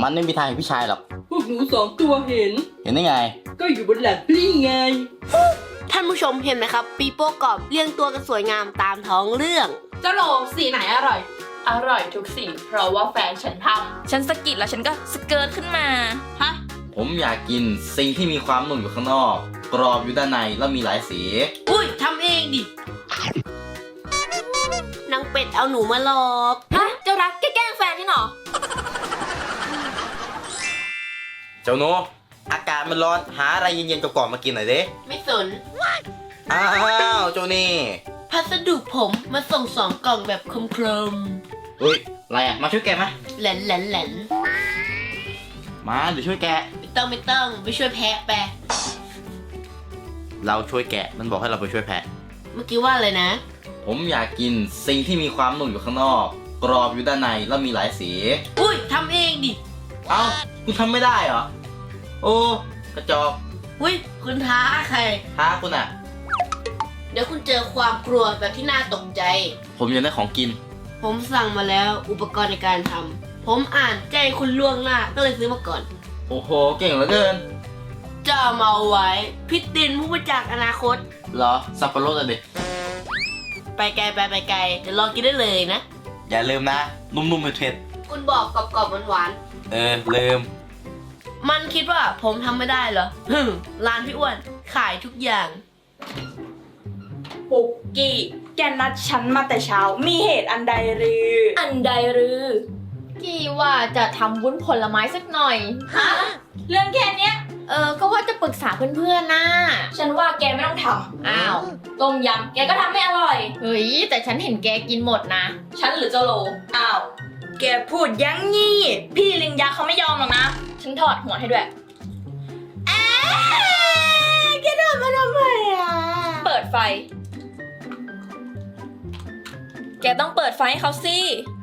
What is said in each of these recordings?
มันไม่มีทางเห็นพี่ชายหรอก พวกหนูสองตัวเห็น เห็นได้ไง ก็อยู่บนหลังพี่ไง ท่านผู้ชมเห็นไหมครับ ปีโป้กรอบเรียงตัวกันสวยงามตามท้องเรื่อง เจ้าโลสีไหนอร่อย อร่อยทุกสีเพราะว่าแฟนฉันทำฉันสะกิดแล้วฉันก็สเกิร์ตขึ้นมาฮะ ผมอยากกินสิ่งที่มีความนุ่มอยู่ข้างนอก กรอบอยู่ด้านในแล้วมีหลายสี อุ้ยทำเองดินางเป็ดเอาหนูมาหลอก ฮะ เจ้ารักแกล้งแฟนนี่หรอ เจ้าโนอากาศมันร้อนหาอะไรเย็นๆกรอบๆมากินหน่อยเด้ไม่สน อ้าวเจ้านี่พัสดุผมมาส่งสองกล่องแบบคมคมเฮ้ยอะไรอะมาช่วยแกะมาๆแหลนแหลนแหลนมาเดี๋ยวช่วยแกะ ไม่ต้องไม่ต้องไปช่วยแพะไป เราช่วยแกะมันบอกให้เราไปช่วยแพะ เมื่อกี้ว่าอะไรนะ ผมอยากกินสิ่งที่มีความนุ่มอยู่ข้างนอก กรอบอยู่ด้านในแล้วมีหลายสี อุ้ยทำเองดิ เอ้าคุณทำไม่ได้เหรอ โอ้กระจอกอุ้ยคุณท้าใคร ท้าคุณอะ เดี๋ยวคุณเจอความกลัวแบบที่น่าตกใจ ผมอยากได้ของกิน ผมสั่งมาแล้วอุปกรณ์ในการทำผมอ่านแจ้งคุณล่วงหน้าก็เลยซื้อมาก่อน โอ้โห เก่งเหลือเกินจะเอามาเอาไว้พิตินผู้มาจากอนาคต เหรอสับปะรดอะเด็กไปไกลไปไปไกลเดี๋ยวลองกินได้เลยนะ อย่าลืมนะ นุ่มๆเผ็ดคุณบอกกรอบๆหวานๆเออลืมๆ มันคิดว่าผมทำไม่ได้เหรอฮึมร้านพี่อ้วนขายทุกอย่าง ปุกกี้แกนัดฉันมาแต่เช้า มีเหตุอันใดหรือ อันใดหรือ กี่ว่าจะทำวุ้นผลไม้สักหน่อย ฮะ เรื่องแค่เนี้ย เออ ก็ว่าจะปรึกษาเพื่อนๆนะฉันว่าแกไม่ต้องทอ้าวำต้มยำแกก็ทำไม่อร่อย เฮ้ย แต่ฉันเห็นแกกินหมดนะ ฉันหรือเจ้าโล อ้าว แกพูดอยังงี้ พี่ลิงยักษ์เขาไม่ยอมหรอกนะ ฉันถอดหัวให้ด้วยแอ๊ะแกทำมาทำไมอะ เปิดไฟ แกต้องเปิดไฟให้เขาสิ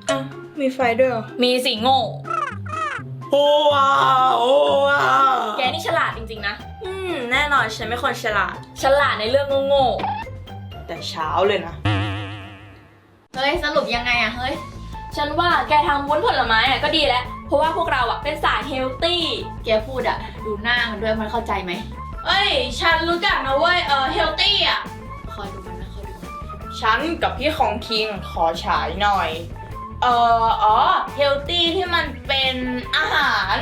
อะ มีไฟด้วยเหรอ มีสิโง่ โอ้ว้าวโอ้ว้าวแกนี่ฉลาดจริงๆนะ อืม แน่นอนฉันไม่คนฉลาด ฉลาดในเรื่องโง่แต่เช้าเลยนะเฮ้ย สรุปยังไงอะเฮ้ยๆ ฉันว่าแกทำวุ้นผลไม้อะก็ดีแล้ว เพราะว่าพวกเราอะเป็นสายเฮลตี้แกพูดอะดูหน้ามันด้วยมันเข้าใจไหมเอ้ย ฉันรู้จักนะเว้ย เออเฮลตี้อะคอยดูมันนะคอยดูมันฉันกับพี่ของคิงขอฉายหน่อย เอออ๋อเฮลตี้ที่มันเป็นอาหาร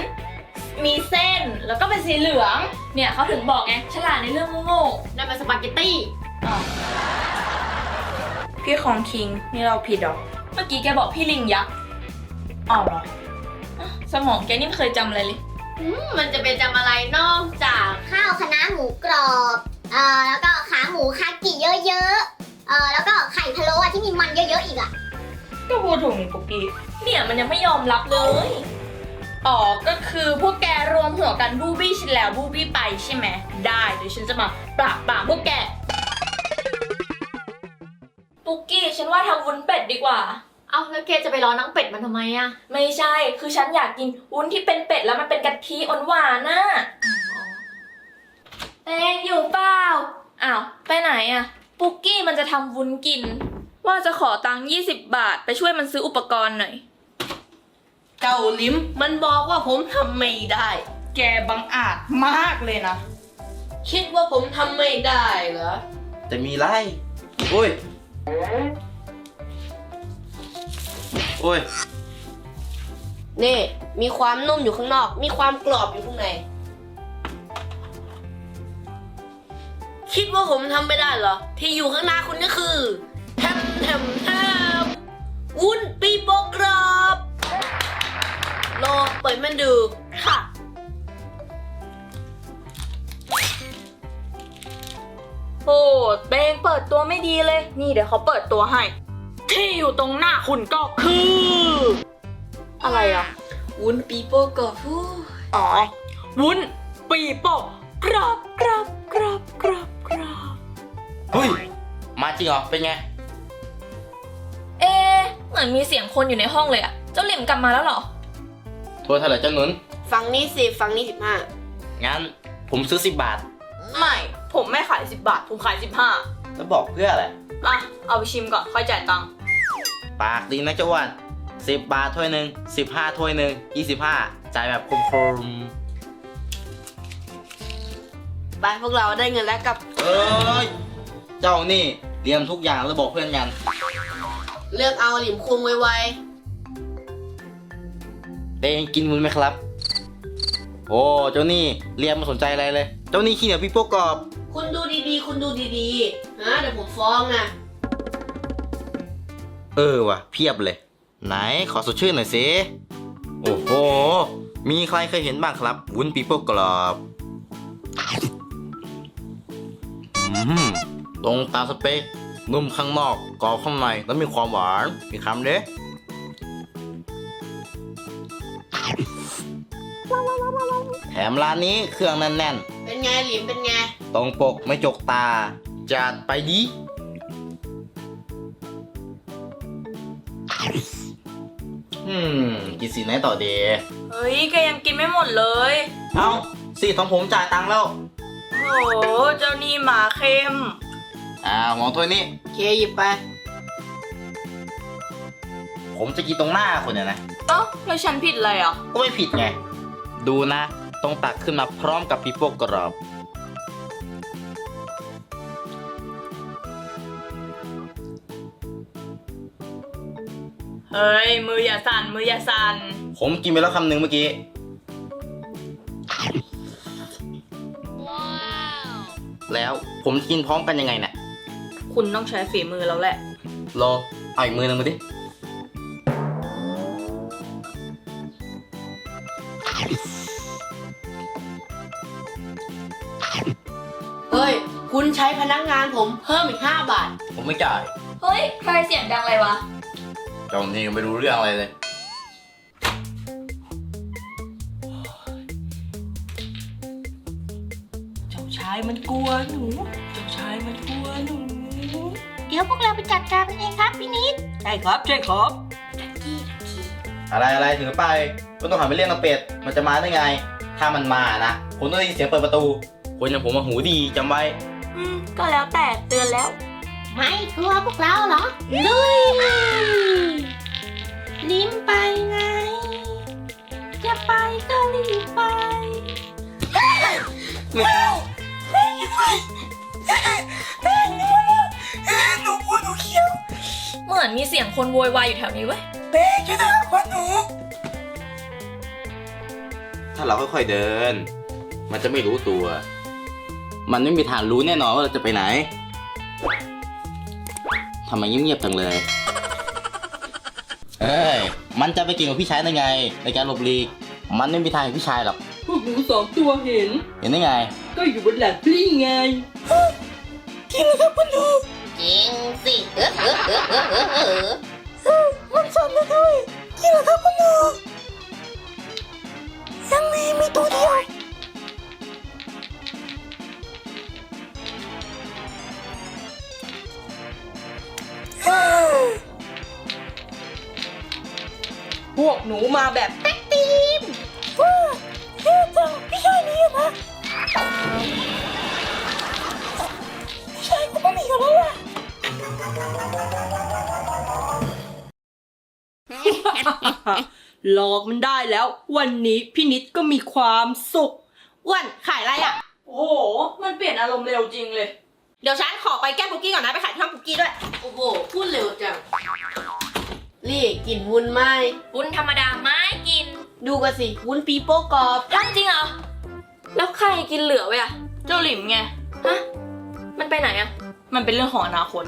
มีเส้นแล้วก็เป็นสีเหลืองเนี่ยเขาถึงบอกไงฉลาดในเรื่องโง่นั่นมันสปาเกตตี้ๆอ้าวพี่ของคิงนี่เราผิดเหรอ เมื่อกี้แกบอกพี่ลิงยักษ์อ้าวเหรออะสมองแกนี่ไม่เคยจำอะไรเลยมันจะเป็นจำอะไรนอกจากข้าวคะน้าหมูกรอบ เอ่อ แล้วก็ขาหมูคากิเยอะๆ เอ่อ แล้วก็ไข่พะโล้อะที่มีมันเยอะๆอีกอะก็พูดถูกนี่ปุกกี้ เนี่ยมันยังไม่ยอมรับเลย อ๋อ ก็คือพวกแกรวมหัวกันบูบี้ฉันแล้วบูบี้ไปใช่ไหม ได้เดี๋ยวฉันจะมาปราบปรามพวกแก ปุกกี้ฉันว่าทำวุ้นเป็ดดีกว่า เอ้าแล้วแกจะไปรอนังเป็ดมันทำไมอะไม่ใช่ คือฉันอยากกินวุ้นที่เป็นเป็ดแล้วมันเป็นกะทิอ่อนหวานน่ะเต้งอยู่เปล่า อ้าว ไปไหนอะปุกกี้มันจะทำวุ้นกิน ว่าจะขอตังค์20บาท ไปช่วยมันซื้ออุปกรณ์หน่อย เจ้าลิมมันบอกว่าผมทำไม่ได้ แกบังอาจมากเลยนะ คิดว่าผมทำไม่ได้เหรอ แต่มีไร โอ้ย โอ้ย นี่มีความนุ่มอยู่ข้างนอก มีความกรอบอยู่ข้างใน คิดว่าผมทำไม่ได้เหรอ ที่อยู่ข้างหน้าคุณก็คือแฮมแฮมแฮมวุ้นปีโปกรอบรอเปิดมันดูค่ะ โอ้เตงเปิดตัวไม่ดีเลย นี่เดี๋ยวเขาเปิดตัวให้ ที่อยู่ตรงหน้าคุณก็คือ อะไรอะ วุ้นปีโปกรอบฟู้อ๋อ วุ้นปีโป้กรอบกรอบกรอบกรอบกรอบเฮ้ย มาจริงเหรอ เป็นไง เอ๊ะเหมือนมีเสียงคนอยู่ในห้องเลยอะเจ้าหลิมกลับมาแล้วเหรอโทรเท่าไหร่เจ้าหนุน ฝั่งนี้สิฝั่งนี้สิบห้างั้นผมซื้อสิบบาท ไม่ ผมไม่ขาย 10 บาท ผมขาย 15แล้วบอกเพื่ออะไรอะเอาไปชิมก่อน ค่อยจ่ายตังค์ ปากดีนะเจ้าอ้วันสิบบาทถ้วยหนึ่งสิบห้าถ้วยหนึ่งยี่สิบห้าจ่ายแบบคมไปพวกเราได้เงินแล้วกลับๆเอ้ยเจ้านี่เตรียมทุกอย่างแล้วบอกเพื่อนกัน เลือกเอาหลิมคุงไวเตงกินมุนไหมครับ โอ้เจ้านี่เรียนไมาสนใจอะไรเลย เจ้านี่ขี้เหนียวพี่โป๊กกรอบ ๆคุณดูดีๆ คุณดูดีๆนะเดี๋ยวผมฟ้องนะ เออว่ะ เพียบเลย ไหนขอสดชื่นหน่อยสิ โอ้โห มีใครเคยเห็นบ้างครับ วุ้นปีโป้กรอบอืมตรงตามสเปคนุ่มข้างนอกกรอบข้างในแล้วมีความหวานมีคำเด้แถมร้านนี้เครื่องแน่นเป็นไงหลิมเป็นไง ๆ ตรงปกไม่จกตา จัดไปดิ มกินสีไหนต่อดีเฮ้ย แกยังกินไม่หมดเลย เอ้าสีของผมจ่ายตังค์แล้ว โอ้โห เจ้านี่หมาเข้มอ่าหมองถ้วยนี้ เคหยิบไปผมจะกินตรงหน้าคนเนี่ยนะ เอ้าแล้วฉันผิดอะไรอะ ก็ไม่ผิดไง ดูนะ ต้องตักขึ้นมาพร้อมกับปีโป้กรอบ เฮ้ย มืออย่าสั่น มืออย่าสั่น ผมกินไปแล้วคำหนึ่งเมื่อกี้ แล้วผมจะกินพร้อมกันยังไงเนี่ยคุณต้องใช้ฝีมือแล้วแหละ รอเอาอีกมือหนึงมาดิ เฮ้ย คุณใช้พนักงานผมเพิ่มอีก 5 บาท ผมไม่จ่าย เฮ้ย ใครเสียงดังอะไรวะ เจ้านี่ไม่รู้เรื่องอะไรเลย เจ้าชายมันกลัวหนู เจ้าชายมันกลัวหนู เดี๋ยวพวกเราไปจัดการมันเองครับพี่นิดใช่ครับ ใช่ครับ อะไรอะไรถือไปก็ต้องหันไปเรียกน้องเป็ด มันจะมาได้ไง ถ้ามันมานะผมต้องได้ยินเสียงเปิดประตู คนอย่างผมมาหูดีจำไว้ อืม ก็แล้วแต่เตือนแล้ว ไม่กลัวพวกเราเหรอ ลุย ลิ้มไปไง จะไปก็รีบไปเหมือนมีเสียงคนโวยวายอยู่แถวนี้เว้ยถ้าเราค่อยๆเดิน มันจะไม่รู้ตัว มันไม่มีทางรู้แน่นอนว่าเราจะไปไหน ทำไมเงียบๆจังเลย เอ้ย มันจะไปเก่งกับพี่ชายได้ไง ในการหลบหลีก มันไม่มีทางเห็นพี่ชายหรอก พวกหนูสองตัวเห็น เห็นได้ไง ก็อยู่บนหลังพี่ไง จริงสิเออเออเออเออเออเออมันสั่นได้ด้วยจริงเหรอครับคุณหนูยังมีมีตัวเดียว พวกหนูมาแบบแป๊กตีมว้าเท่จังพี่ชายมีอะนะพี่ชายกูไม่มีกันแล้วล่ะหลอกมันได้แล้ว วันนี้พี่นิดก็มีความสุขอ้วนขายอะไรอะ โอ้โห มันเปลี่ยนอารมณ์เร็วจริงเลย เดี๋ยวฉันขอไปแก้ปุกกี้ก่อนนะ ไปขายที่ห้องปุกกี้ด้วย โอ้โห พูดเร็วจัง นี่กินวุ้นไหมวุ้นธรรมดาไม่กิน ดูกันสิ วุ้นปีโป้กรอบท่านจริงเหรอ แล้วใครกินเหลือไว้อะเจ้าหลิมไง ฮะ มันไปไหนอะมันเป็นเรื่องของอนาคต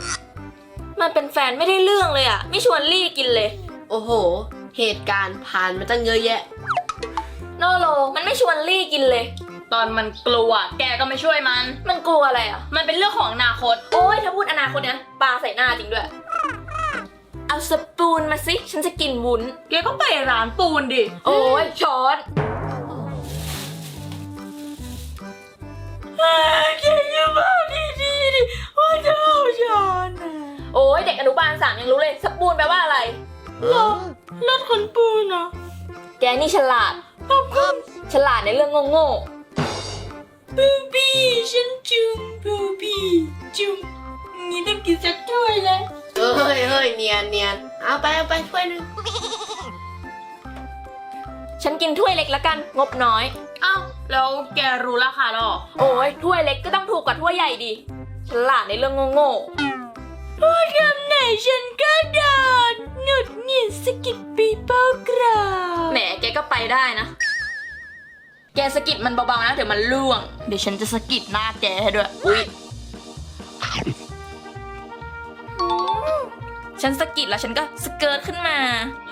มันเป็นแฟนไม่ได้เรื่องเลยอะไม่ชวนลี่กินเลย โอ้โห เหตุการณ์ผ่านมาตั้งเยอะแยะ โนโล มันไม่ชวนลี่กินเลย ตอนมันกลัว แกก็ไม่ช่วยมัน มันกลัวอะไรอะมันเป็นเรื่องของอนาคต โอ้ยถ้าพูดอนาคตนะปลาใส่หน้าจริงด้วย เอาสปูนมาสิ ฉันจะกินวุ้น แกก็ไปร้านปูนดิ โอ้ยช้อนแกอย่าบอกดีดีๆดิว่าจะเอาช้อนน่ะโอ้ยเด็กอนุบาลสามยังรู้เลย สปูนแปลว่าอะไร รถขนปูนเหรอแกนี่ฉลาดฉลาดในเรื่องโง่บูบี้ฉันจุงบูบี้จุงนี่ต้องกินสักถ้วยเลยๆ เฮ้ยเฮ้ยเนียนเนียนเอาไปเอาไปถ้วยหนึงฉันกินถ้วยเล็กละกัน งบน้อย เอ้าแล้วแกรู้ราคาหรอ โอ้ยถ้วยเล็กก็ต้องถูกกว่าถ้วยใหญ่ดิฉลาดในเรื่องโง่ๆพูดคำไหนฉันก็โดนหงุดหงิดสกิดปีเปิลกราวแหมแกก็ไปได้นะ แกสะกิดมันเบาๆนะ เดี๋ยวมันล่วง เดี๋ยวฉันจะสะกิดหน้าแกให้ด้วย อุ้ย ฉันสะกิดแล้วฉันก็สเกิร์ตขึ้นมา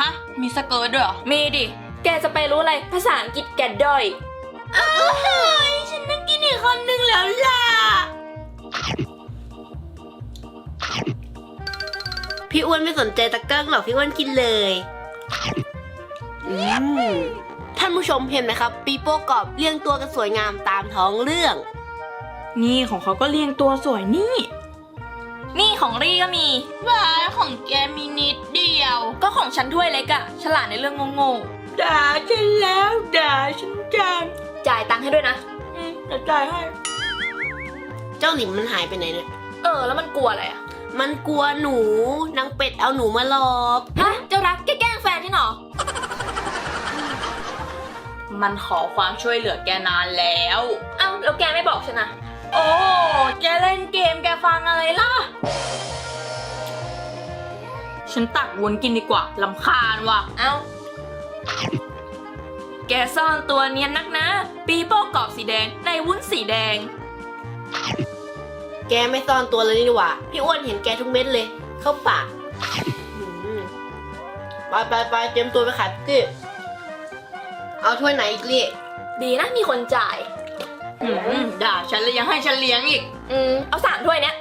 ฮะ มีสเกิร์ตด้วยเหรอ มีดิ แกจะไปรู้อะไร ภาษาอังกฤษแกด้อยอ้ายฉันต้องกินอีกคำหนึ่งแล้วล่ะ พี่อ้วนไม่สนใจตะเกิ้งหรอกพี่อ้วนกินเลยอืมท่านผู้ชมเห็นไหมครับ ปีโป้กรอบเรียงตัวกันสวยงามตามท้องเรื่อง นี่ของเขาก็เรียงตัวสวยนี่ นี่ของรี่ก็มี ว้ายของแกมีนิดเดียว ก็ของฉันถ้วยเล็กอะฉลาดในเรื่องโง่ด่าฉันแล้วด่าฉันจังๆจ่ายตังค์ให้ด้วยนะ อืมจะจ่ายให้ เจ้าหลิมมันหายไปไหนเนี่ย เออ แล้วมันกลัวอะไรอะมันกลัวหนู นางเป็ดเอาหนูมาหลอก ฮะเจ้ารักแกแกล้งแฟนที่หนอ มันขอความช่วยเหลือแกนานแล้ว เอ้าแล้วแกไม่บอกฉันนะ โอ้แกเล่นเกมแกฟังอะไรล่ะ ฉันตักวุ้นกินดีกว่าลำคาญว่ะ เอ้า แกซ่อนตัวเนียนนักนะ ปีโป้กรอบสีแดงในวุ้นสีแดง แกไม่ซ่อนตัวเลยนี่หว่า พี่อ้วนเห็นแกทุกเม็ดเลย เข้าปากอืมไปไปไปเตรียมตัวไปขายคุกกี้เอาถ้วยไหนอีกลี่ ดีนะมีคนจ่าย อืมด่าฉันแล้วยังให้ฉันเลี้ยงอีก อืมเอาสามถ้วยเนี้ย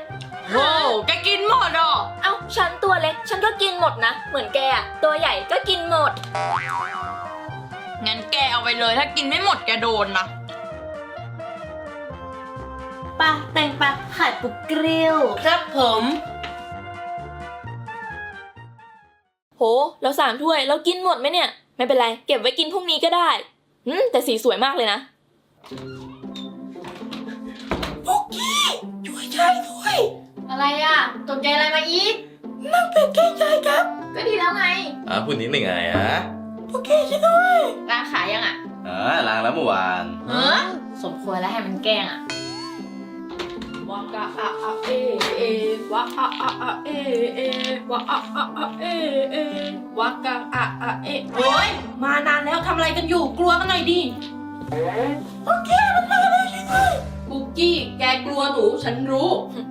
โว้แกกินหมดอะเอ้าฉันตัวเล็กฉันก็กินหมดนะ เหมือนแกอะตัวใหญ่ก็กินหมด งั้นแกเอาไปเลยถ้ากินไม่หมดแกโดนนะป้าแต่งปะขายปุกเกลียวครับผม โหแล้วสามถ้วยแล้วกินหมดไหมเนี่ย ไม่เป็นไร เก็บไว้กินพรุ่งนี้ก็ได้อืมแต่สีสวยมากเลยนะ อะไรอะตกใจอะไรมาอีกก็ดีแล้วไงอ่าพูดนิดหนึ่งไงฮะร้านขายยังอะอ่าล้างแล้วเมื่อวานเออสมควรแล้วให้มันแกล้งอะวากะอะอะเอเอวะอะอะอะเอเอวะอะอะอะเอเอวากะอะอะเอโอ้ยมานานแล้วทำอะไรกันอยู่กลัวกันหน่อยดิโอเค กี้ แกกลัวหนู ฉันรู้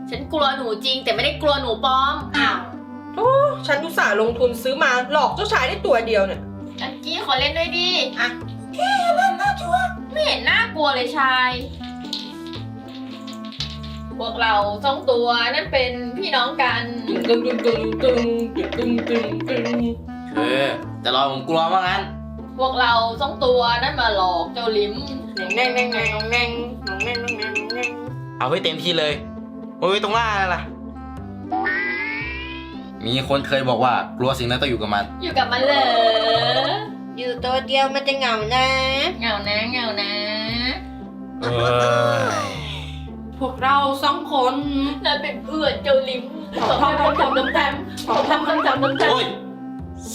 ฉันกลัวหนูจริง แต่ไม่ได้กลัวหนูปลอม อ้าวโอ้ฉันอุตส่าห์ลงทุนซื้อมาหลอกเจ้าชายได้ตัวเดียวเนี่ย อันกี้ขอเล่นด้วยดิอะแกเล่นน่าชัวไม่เห็นหน้ากลัวเลยชาย พวกเราสองตัวนั่นเป็นพี่น้องกันตึงตึงตึงตึงตึงตึงตึงคือแต่รอผมกลัวว่างั้น พวกเราสองตัวนั่นมาหลอกเจ้าลิ้มแงงแง่งแง่งแง่งแง่งแง่งแง่ง เอาให้เต็มที่เลยโอ้ยตรงล่างนั่นล่ะ มีคนเคยบอกว่ากลัวสิ่งนั้นต้องอยู่กับมัน อยู่กับมันเหรออยู่ตัวเดียวมันจะเหงานะเหงานะเหงานะเอ้ยพวกเราสองคนนั่นเป็นเพื่อนเจ้าลิมขอทำคำจำน้ำแต้มขอทำคำจำน้ำแต้มโอ้ย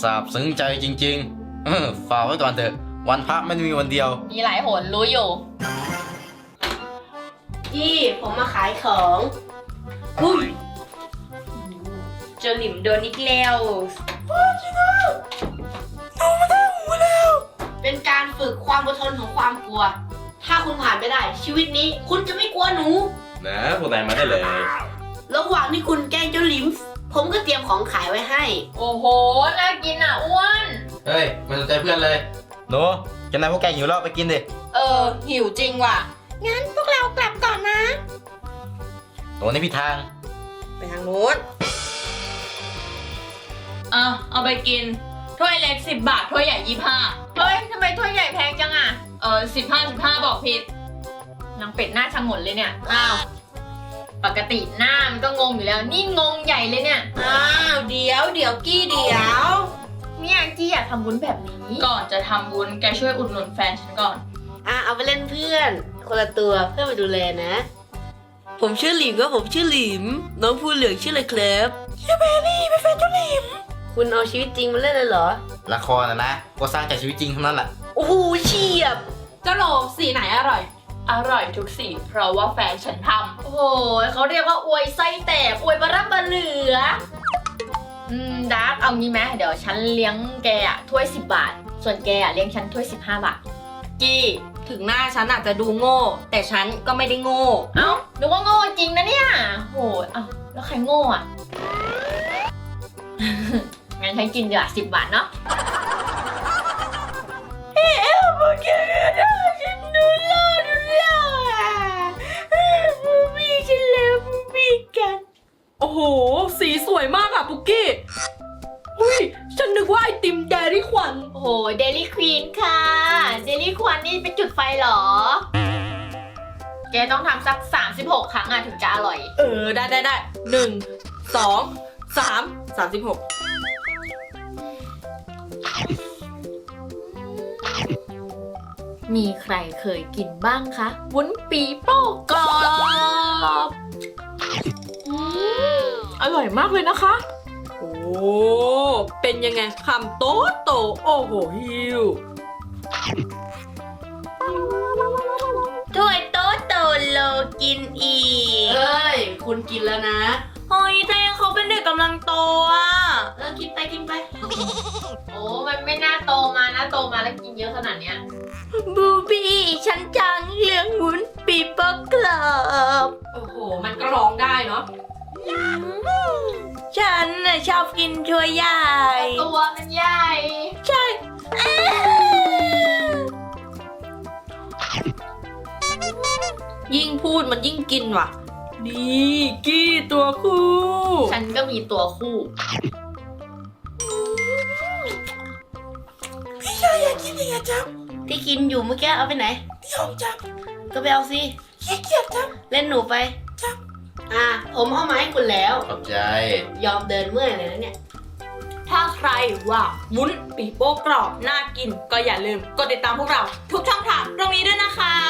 สาบซึ้งใจจริงๆเออฝากไว้ก่อนเถอะ วันพระไม่ได้มีวันเดียว มีหลายหนรู้อยู่ พี่ผมมาขายของอุ้ยเจ้าลิมโดนอีกแล้วเป็นการฝึกความอดทนของความกลัว ถ้าคุณผ่านไม่ได้ ชีวิตนี้คุณจะไม่กลัวหนู นะพวกนายมาได้เลย ระหว่างที่คุณแกล้งเจ้าลิมส์ผมก็เตรียมของขายไว้ให้ โอ้โห น่ากินอะอ้วน เฮ้ยไม่สนใจเพื่อนเลย หนูจะนายพวกแกหิวแล้วไปกินดิ เออ หิวจริงว่ะ งั้นพวกเรากลับก่อนนะหนูนี่พี่ทาง ไปทางนู้นอะเอาไปกิน ถ้วยเล็กสิบบาท ถ้วยใหญ่ยี่ห้าเฮ้ยทำไมถ้วยใหญ่แพงจังอะ เออสิบห้าสิบห้าบอกผิดนางเป็ดหน้าชะงนเลยเนี่ย อ้าว ปกติหน้ามันก็งงอยู่แล้ว นี่งงใหญ่เลยเนี่ย อ้าว เดี๋ยวเดี๋ยวกี้เดี๋ยว เนี่ยที่อยากทำวุ้นแบบนี้ ก่อนจะทำวุ้นแกช่วยอุดหนุนแฟนฉันก่อน อะเอาไปเล่นเพื่อน คนละตัวเพื่อมาดูแลนะ ผมชื่อหลิมครับผมชื่อหลิม น้องผู้เหลืองชื่ออะไรครับชื่อเบลลี่เป็นแฟนเจ้าหลิม คุณเอาชีวิตจริงมาเล่นเลยเหรอ ละครนะนะ ก็สร้างจากชีวิตจริงทั้งนั้นแหละ โอ้โหเฉียบ เจ้าโลสีไหนอร่อย อร่อยทุกสีเพราะว่าแฟนฉันทโอ้โหเขาเรียกว่าอวยไส้แตกอวยบารับบาเหลือำอืมดาร์กเอางี้ไหมเดี๋ยวฉันเลี้ยงแกอะถ้วย 10 บาท ส่วนแกอะเลี้ยงฉันถ้วย 15 บาท กี้ ถึงหน้าฉันอาจจะดูโง่ แต่ฉันก็ไม่ได้โง่ เอ้านึกว่าโง่จริงนะเนี่ย โหเอ้าแล้วใครโง่อะงั้นฉันกินเดี๋ยวสิบบาทเนาะโลี่ควันนี่เป็นจุดไฟเหรอ แกต้องทำสัก 36 ครั้งอะถึงจะอร่อย เออ ได้ได้ได้หนึ่งสองสามสามสิบหกมีใครเคยกินบ้างคะวุ้นปีโป้กรอบอร่อยมากเลยนะคะ โอ้ เป็นยังไงคำโตโต โอ้โหฮิว กินอีก เอ้ย คุณกินแล้วนะ เฮ้ยแต่เขาเป็นเด็กกำลังโตอะ เออกินไปกินไป โอ้มันไม่น่าโตมานะโตมาแล้วกินเยอะขนาดเนี้ย บูบี้ฉันจังเลี้ยงวุ้นปีโป้กรอบโอ้โห มันก็ร้องได้เนาะ ฉันน่ะชอบกินถ้วยใหญ่ตั ยิ่งพูดมันยิ่งกินว่ะ นี่กี้ตัวคู่ ฉันก็มีตัวคู่ที่กินอยู่เมื่อกี้เอาไปไหนยอมจับก็ไปเอาสิขี้เกียจจับเล่นหนูไป จับ อะผมเอามาให้คุณแล้ว ขอบใจ ยอมเดินเมื่อยเลยนะเนี่ย ถ้าใครว่าวุ้นปีโป้กรอบ น่ากิน ก็อย่าลืมกดติดตามพวกเรา ทุกช่องทางตรงนี้ด้วยนะคะสามสอง